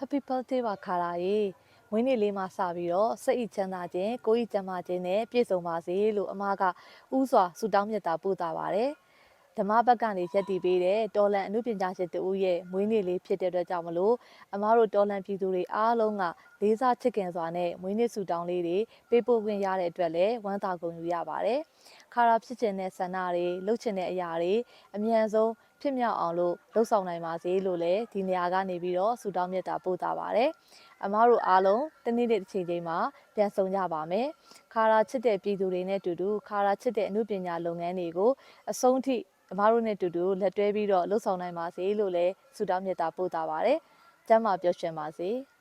birthday ပါခါလာရေမွေးနေ့လေးမှာစပြီးတော့စိတ်ဤချမ်းသာခြင်းကိုယ်ဤကျန်းမာခြင်းနဲ့ပြည့်စုံပါစေလို့အမကဥစွာဆုတောင်းမြတ်တာပို့တာပါတယ်ဓမ္မဘက်ကနေရက်တည်ပေးတဲ့တော်လန်အမှုပညာရှင်တူရဲ့မွေးနေ့လေးဖြစ်တဲ့အတွက်ကြောင့်မလို့အမားတို့တော်လန်ပြည်သူတွေအားလုံးကလေးစားချစ်ခင်စွာနဲ့မွေးနေ့ဆုတောင်းလေးတွေပေးပို့ခွင့်ရတဲ့အတွက်လည်းဝမ်းသာဂုဏ်ယူရပါတယ် ခါရာဖြစ်ခြင်းတဲ့ဆန္ဒတွေလှုပ်ချင်တဲ့အရာတွေအမြန်ဆုံးဖြစ်မြောက်အောင်လို့လှုပ်ဆောင်နိုင်ပါစေလို့လည်းဒီနေရာကနေပြီးတော့ဆုတောင်းမြတ်တာပို့တာပါတယ်အမားတို့အားလုံးတနေ့နေ့တစ်ချိန်ချိန်မှာပြန်ဆောင်ကြပါမယ်ခါရာချစ်တဲ့ပြည်သူတွေနဲ့အတူတူခါရာချစ်တဲ့အမှုပညာလုပ်ငန်းတွေကိုအဆုံးထိအမားတို့နဲ့အတူတူလက်တွဲပြီးတော့လှုပ်ဆောင်နိုင်ပါစေလို့လည်းဆုတောင်းမြတ်တာပို့တာပါတယ်ကျမ်းမာပျော်ရွှင်ပါစေ။